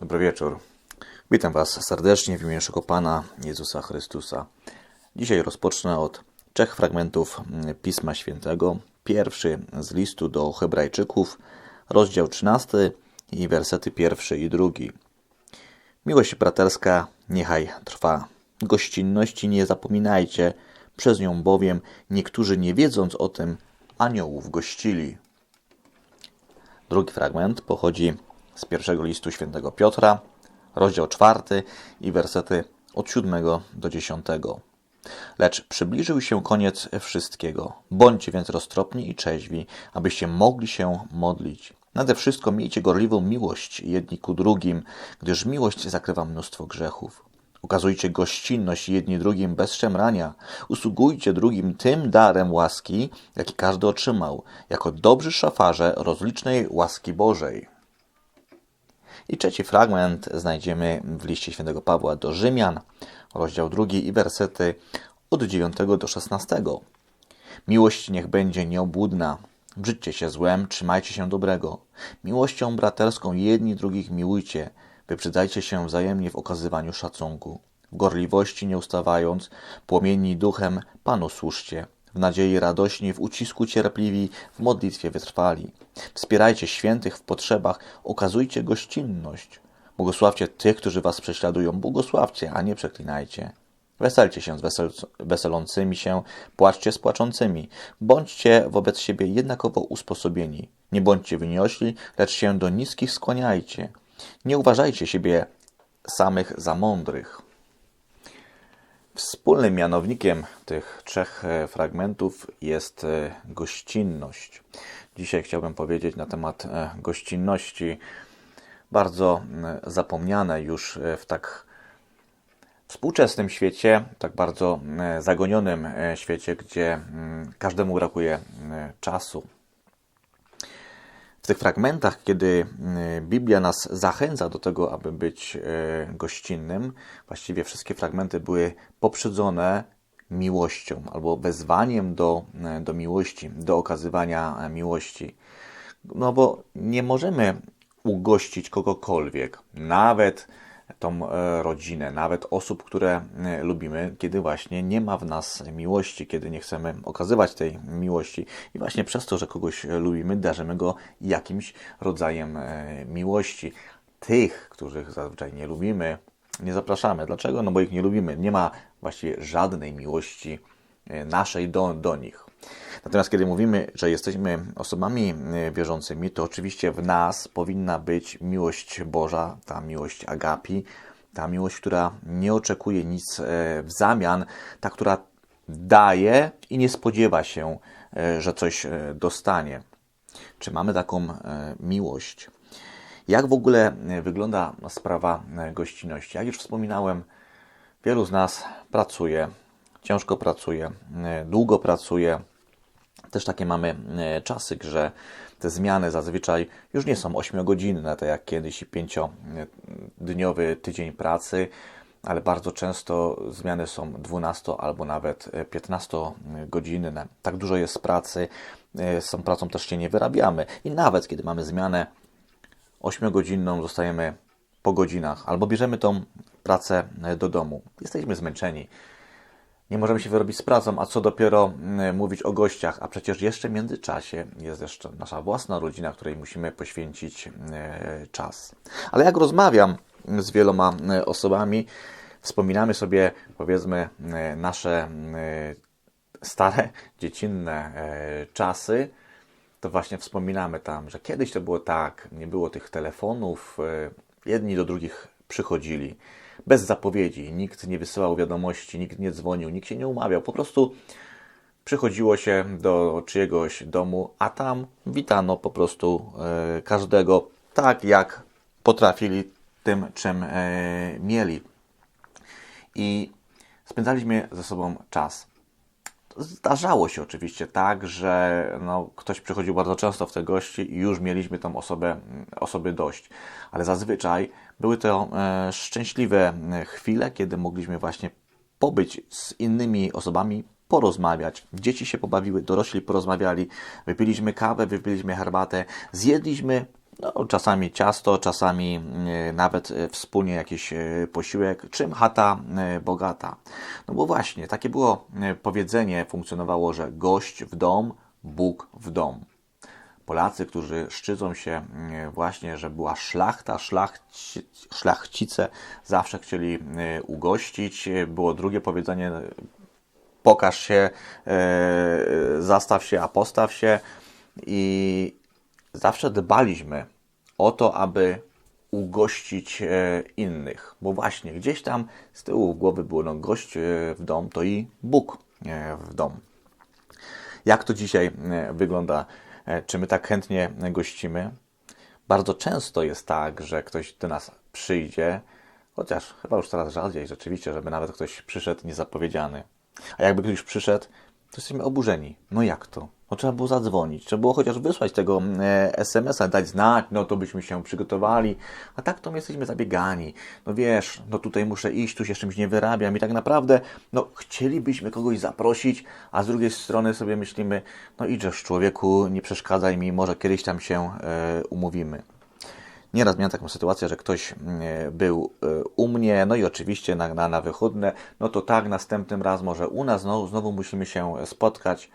Dobry wieczór. Witam Was serdecznie w imieniu naszego Pana Jezusa Chrystusa. Dzisiaj rozpocznę od trzech fragmentów Pisma Świętego. Pierwszy z listu do Hebrajczyków, rozdział 13 i wersety pierwszy i drugi. Miłość braterska niechaj trwa. Gościnności nie zapominajcie, przez nią bowiem niektórzy nie wiedząc o tym aniołów gościli. Drugi fragment pochodzi z pierwszego listu świętego Piotra, rozdział czwarty i wersety od siódmego do dziesiątego. Lecz przybliżył się koniec wszystkiego. Bądźcie więc roztropni i trzeźwi, abyście mogli się modlić. Nade wszystko miejcie gorliwą miłość jedni ku drugim, gdyż miłość zakrywa mnóstwo grzechów. Ukazujcie gościnność jedni drugim bez szemrania. Usługujcie drugim tym darem łaski, jaki każdy otrzymał, jako dobrzy szafarze rozlicznej łaski Bożej. I trzeci fragment znajdziemy w liście świętego Pawła do Rzymian, rozdział drugi i wersety od 9 do 16. Miłość niech będzie nieobłudna. Brzydźcie się złem, trzymajcie się dobrego. Miłością braterską jedni drugich miłujcie, wyprzedzajcie się wzajemnie w okazywaniu szacunku. W gorliwości nie ustawając, płomienni duchem Panu służcie. W nadziei radośni, w ucisku cierpliwi, w modlitwie wytrwali. Wspierajcie świętych w potrzebach, okazujcie gościnność. Błogosławcie tych, którzy was prześladują, błogosławcie, a nie przeklinajcie. Weselcie się z wesel weselącymi się, płaczcie z płaczącymi. Bądźcie wobec siebie jednakowo usposobieni. Nie bądźcie wyniośli, lecz się do niskich skłaniajcie. Nie uważajcie siebie samych za mądrych. Wspólnym mianownikiem tych trzech e, fragmentów jest e, gościnność. Dzisiaj chciałbym powiedzieć na temat e, gościnności, bardzo zapomniane już w tak współczesnym świecie, tak bardzo zagonionym świecie, gdzie każdemu brakuje czasu. Tych fragmentach, kiedy Biblia nas zachęca do tego, aby być gościnnym, właściwie wszystkie fragmenty były poprzedzone miłością albo wezwaniem do, do miłości, do okazywania miłości. No bo nie możemy ugościć kogokolwiek, nawet tą e, rodzinę, nawet osób, które e, lubimy, kiedy właśnie nie ma w nas miłości, kiedy nie chcemy okazywać tej miłości i właśnie przez to, że kogoś lubimy, darzymy go jakimś rodzajem e, miłości. Tych, których zazwyczaj nie lubimy, nie zapraszamy. Dlaczego? No bo ich nie lubimy. Nie ma właściwie żadnej miłości naszej do, do nich. Natomiast kiedy mówimy, że jesteśmy osobami e, wierzącymi, to oczywiście w nas powinna być miłość Boża, ta miłość agapi, ta miłość, która nie oczekuje nic e, w zamian, ta, która daje i nie spodziewa się, e, że coś dostanie. Czy mamy taką miłość? Jak w ogóle wygląda sprawa gościnności? Jak już wspominałem, wielu z nas pracuje, ciężko pracuje, długo pracuje, też takie mamy e, czasy, że te zmiany zazwyczaj już nie są 8-godzinne, tak jak kiedyś i 5-dniowy tydzień pracy, ale bardzo często zmiany są 12 albo nawet 15-godzinne. Tak dużo jest pracy, e, z tą pracą też się nie wyrabiamy. I nawet kiedy mamy zmianę 8-godzinną, zostajemy po godzinach albo bierzemy tą pracę e, do domu. Jesteśmy zmęczeni nie możemy się wyrobić z pracą, a co dopiero mm, mówić o gościach, a przecież jeszcze w międzyczasie jest jeszcze nasza własna rodzina, której musimy poświęcić e, czas. Ale jak rozmawiam z wieloma e, osobami, wspominamy sobie, powiedzmy, e, nasze stare, dziecinne czasy, to właśnie wspominamy tam, że kiedyś to było tak, nie było tych telefonów, jedni do drugich przychodzili bez zapowiedzi. Nikt nie wysyłał wiadomości, nikt nie dzwonił, nikt się nie umawiał. Po prostu przychodziło się do czyjegoś domu, a tam witano po prostu e, każdego tak, jak potrafili tym, czym e, mieli. I spędzaliśmy ze sobą czas. Zdarzało się oczywiście tak, że no, ktoś przychodził bardzo często w te gości i już mieliśmy tą osobę, osoby dość. Ale zazwyczaj były to e, szczęśliwe e, chwile, kiedy mogliśmy właśnie pobyć z innymi osobami, porozmawiać. Dzieci się pobawiły, dorośli porozmawiali, wypiliśmy kawę, wypiliśmy herbatę, zjedliśmy no, czasami ciasto, czasami nawet wspólnie jakiś posiłek. Czym chata bogata? No bo właśnie, takie było powiedzenie, funkcjonowało, że gość w dom, Bóg w dom. Polacy, którzy szczycą się właśnie, że była szlachta, szlachci, szlachcice zawsze chcieli ugościć. Było drugie powiedzenie, pokaż się, zastaw się, a postaw się. I zawsze dbaliśmy o to, aby ugościć innych, bo właśnie gdzieś tam z tyłu głowy było, no gość w dom to i Bóg w dom. Jak to dzisiaj wygląda? Czy my tak chętnie gościmy? Bardzo często jest tak, że ktoś do nas przyjdzie, chociaż chyba już coraz rzadziej rzeczywiście, żeby nawet ktoś przyszedł niezapowiedziany. A jakby ktoś przyszedł, to jesteśmy oburzeni. No jak to? No trzeba było zadzwonić, trzeba było chociaż wysłać tego e, SMS-a, dać znać, no to byśmy się przygotowali. A tak to my jesteśmy zabiegani. No wiesz, no tutaj muszę iść, tu się czymś nie wyrabiam i tak naprawdę, no chcielibyśmy kogoś zaprosić, a z drugiej strony sobie myślimy, no idziesz człowieku, nie przeszkadzaj mi, może kiedyś tam się e, umówimy. Nieraz miałem taką sytuację, że ktoś e, był e, u mnie, no i oczywiście na, na, na wychodne, no to tak, następnym raz może u nas znowu, znowu musimy się spotkać.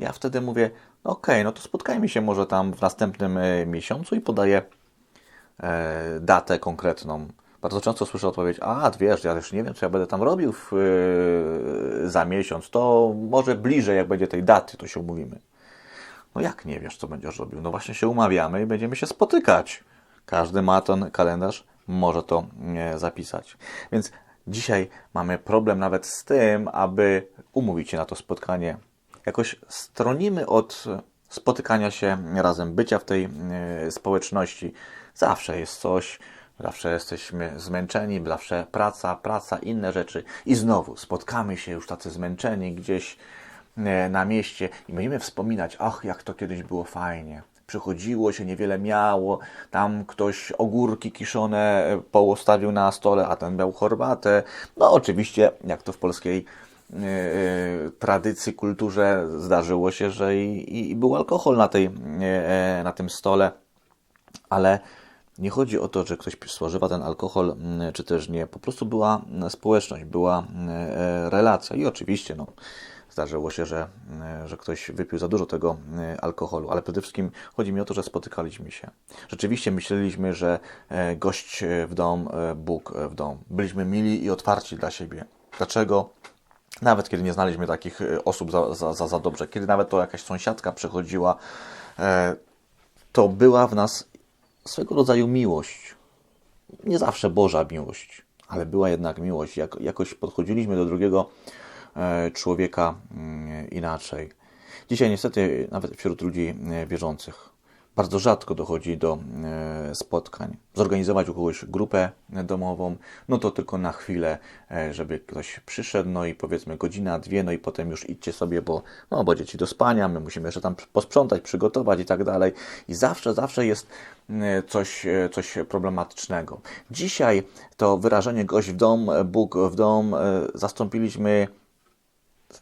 Ja wtedy mówię, no okej, okay, no to spotkajmy się może tam w następnym e, miesiącu i podaję e, datę konkretną. Bardzo często słyszę odpowiedź, a wiesz, ja już nie wiem, co ja będę tam robił w, e, za miesiąc, to może bliżej, jak będzie tej daty, to się umówimy. No jak nie wiesz, co będziesz robił? No właśnie się umawiamy i będziemy się spotykać. Każdy ma ten kalendarz, może to zapisać. Więc dzisiaj mamy problem nawet z tym, aby umówić się na to spotkanie jakoś stronimy od spotykania się razem, bycia w tej e, społeczności. Zawsze jest coś, zawsze jesteśmy zmęczeni, zawsze praca, praca, inne rzeczy. I znowu spotkamy się już tacy zmęczeni gdzieś e, na mieście i będziemy wspominać, ach, jak to kiedyś było fajnie. Przychodziło się, niewiele miało, tam ktoś ogórki kiszone e, połostawił na stole, a ten miał herbatę. No oczywiście, jak to w polskiej tradycji, kulturze zdarzyło się, że i, i był alkohol na, tej, e, na tym stole, ale nie chodzi o to, że ktoś spożywa ten alkohol, czy też nie. Po prostu była społeczność, była relacja i oczywiście no, zdarzyło się, że, że ktoś wypił za dużo tego alkoholu, ale przede wszystkim chodzi mi o to, że spotykaliśmy się. Rzeczywiście myśleliśmy, że gość w dom, Bóg w dom. Byliśmy mili i otwarci dla siebie. Dlaczego? Nawet kiedy nie znaliśmy takich e, osób za, za, za, za dobrze, kiedy nawet to jakaś sąsiadka przechodziła, e, to była w nas swego rodzaju miłość. Nie zawsze Boża miłość, ale była jednak miłość. Jak, jakoś podchodziliśmy do drugiego e, człowieka mm, inaczej. Dzisiaj niestety nawet wśród ludzi wierzących bardzo rzadko dochodzi do e, spotkań. Zorganizować u kogoś grupę domową, no to tylko na chwilę, e, żeby ktoś przyszedł, no i powiedzmy godzina, dwie, no i potem już idźcie sobie, bo, no, bo dzieci do spania, my musimy jeszcze tam posprzątać, przygotować i tak dalej. I zawsze, zawsze jest e, coś, coś problematycznego. Dzisiaj to wyrażenie gość w dom, Bóg w dom zastąpiliśmy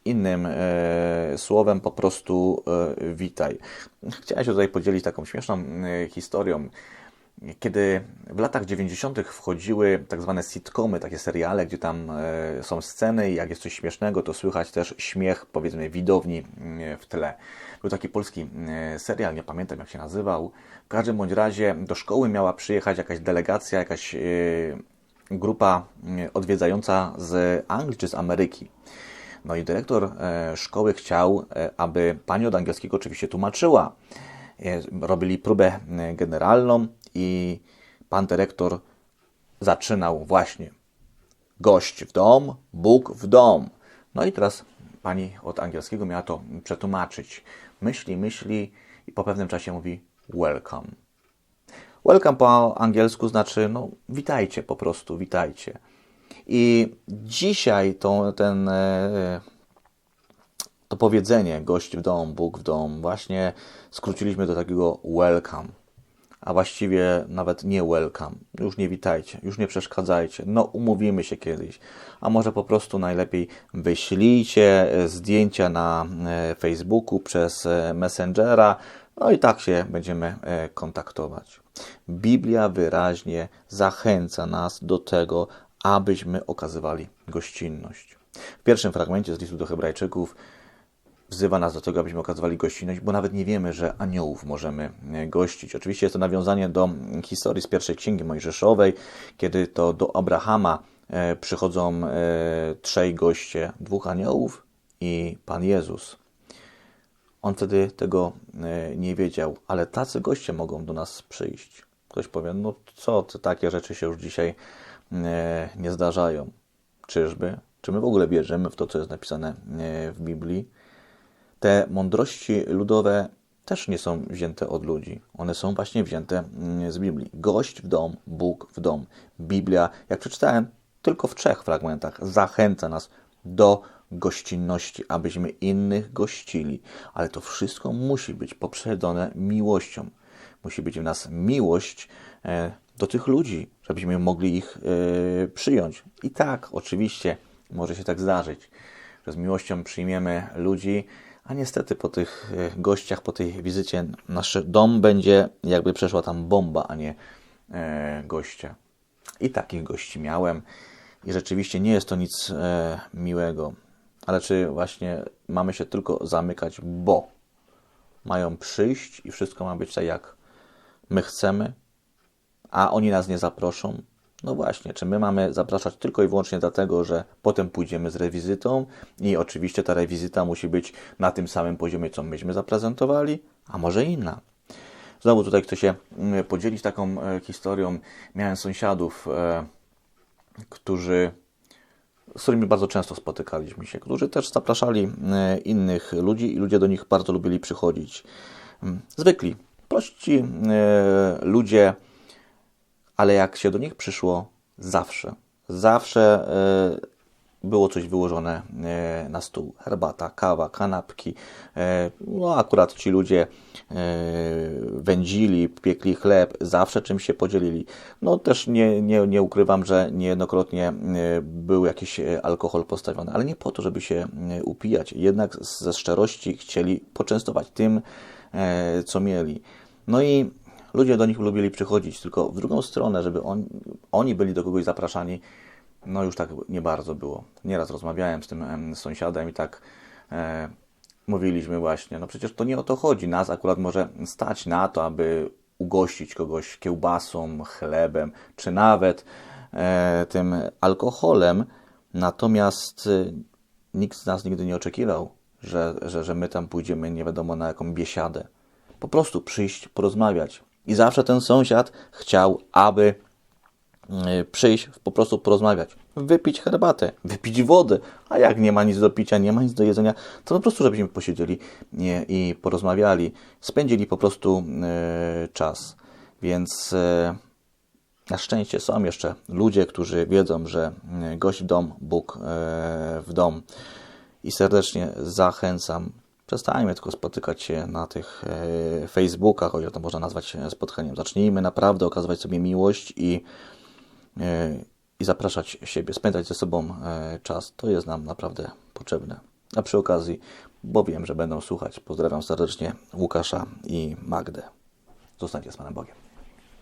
innym e, słowem po prostu e, witaj. Chciałem się tutaj podzielić taką śmieszną e, historią. Kiedy w latach 90. wchodziły tak zwane sitcomy, takie seriale, gdzie tam są sceny i jak jest coś śmiesznego, to słychać też śmiech, powiedzmy, widowni w tle. Był taki polski serial, nie pamiętam jak się nazywał. W każdym bądź razie do szkoły miała przyjechać jakaś delegacja, jakaś grupa odwiedzająca z Anglii czy z Ameryki. No i dyrektor e, szkoły chciał, e, aby pani od angielskiego oczywiście tłumaczyła. E, robili próbę generalną i pan dyrektor zaczynał właśnie gość w dom, Bóg w dom. No i teraz pani od angielskiego miała to przetłumaczyć. Myśli, myśli i po pewnym czasie mówi welcome. Welcome po angielsku znaczy, no, witajcie po prostu, witajcie. I dzisiaj to, ten, e, to powiedzenie gość w dom, Bóg w dom, właśnie skróciliśmy do takiego welcome. A właściwie nawet nie welcome. Już nie witajcie, już nie przeszkadzajcie. No, umówimy się kiedyś. A może po prostu najlepiej wyślijcie zdjęcia na e, Facebooku przez e, Messengera. No i tak się będziemy e, kontaktować. Biblia wyraźnie zachęca nas do tego, abyśmy okazywali gościnność. W pierwszym fragmencie z listu do Hebrajczyków wzywa nas do tego, abyśmy okazywali gościnność, bo nawet nie wiemy, że aniołów możemy e, gościć. Oczywiście jest to nawiązanie do historii z pierwszej księgi Mojżeszowej, kiedy to do Abrahama e, przychodzą e, trzej goście, dwóch aniołów i Pan Jezus. On wtedy tego nie wiedział, ale tacy goście mogą do nas przyjść. Ktoś powie, no co, takie rzeczy się już dzisiaj nie zdarzają. Czyżby? Czy my w ogóle wierzymy w to, co jest napisane w Biblii? te mądrości ludowe też nie są wzięte od ludzi. One są właśnie wzięte mm, z Biblii. Gość w dom, Bóg w dom. Biblia, jak przeczytałem, tylko w trzech fragmentach zachęca nas do gościnności, abyśmy innych gościli. Ale to wszystko musi być poprzedzone miłością. Musi być w nas miłość e, do tych ludzi, żebyśmy mogli ich e, przyjąć. I tak, oczywiście, może się tak zdarzyć, że z miłością przyjmiemy ludzi, a niestety po tych e, gościach, po tej wizycie, nasz dom będzie jakby przeszła tam bomba, a nie e, goście. I takich gości miałem. I rzeczywiście nie jest to nic e, miłego. Ale czy właśnie mamy się tylko zamykać, bo mają przyjść i wszystko ma być tak, jak my chcemy, a oni nas nie zaproszą? No właśnie, czy my mamy zapraszać tylko i wyłącznie dlatego, że potem pójdziemy z rewizytą i oczywiście ta rewizyta musi być na tym samym poziomie, co myśmy zaprezentowali, a może inna. Znowu tutaj chcę się mm, podzielić taką e, historią. Miałem sąsiadów, e, którzy, z którymi bardzo często spotykaliśmy się, którzy też zapraszali e, innych ludzi i ludzie do nich bardzo lubili przychodzić. Mm, zwykli, prości ludzie, ale jak się do nich przyszło, zawsze, zawsze e, było coś wyłożone e, na stół. Herbata, kawa, kanapki. E, no akurat ci ludzie wędzili, piekli chleb, zawsze czymś się podzielili. No też nie, nie, nie ukrywam, że niejednokrotnie był jakiś alkohol postawiony, ale nie po to, żeby się upijać. Jednak ze szczerości chcieli poczęstować tym, co mieli. No i ludzie do nich lubili przychodzić, tylko w drugą stronę, żeby on, oni byli do kogoś zapraszani, no już tak nie bardzo było. Nieraz rozmawiałem z tym em, sąsiadem i tak e, mówiliśmy właśnie, no przecież to nie o to chodzi. Nas akurat może stać na to, aby ugościć kogoś kiełbasą, chlebem, czy nawet e, tym alkoholem, natomiast e, nikt z nas nigdy nie oczekiwał, że, że, że my tam pójdziemy nie wiadomo na jaką biesiadę. Po prostu przyjść, porozmawiać, i zawsze ten sąsiad chciał, aby e, przyjść, po prostu porozmawiać, wypić herbatę, wypić wodę, a jak nie ma nic do picia, nie ma nic do jedzenia, to po prostu żebyśmy posiedzieli i porozmawiali, spędzili po prostu e, czas. Więc e, na szczęście są jeszcze ludzie, którzy wiedzą, że gość w dom, Bóg w dom. I serdecznie zachęcam Przestańmy tylko spotykać się na tych e, Facebookach, o ile to można nazwać spotkaniem. Zacznijmy naprawdę okazywać sobie miłość i, e, i zapraszać siebie, spędzać ze sobą e, czas. To jest nam naprawdę potrzebne. A przy okazji, bo wiem, że będą słuchać, pozdrawiam serdecznie Łukasza i Magdę. Zostańcie z Panem Bogiem.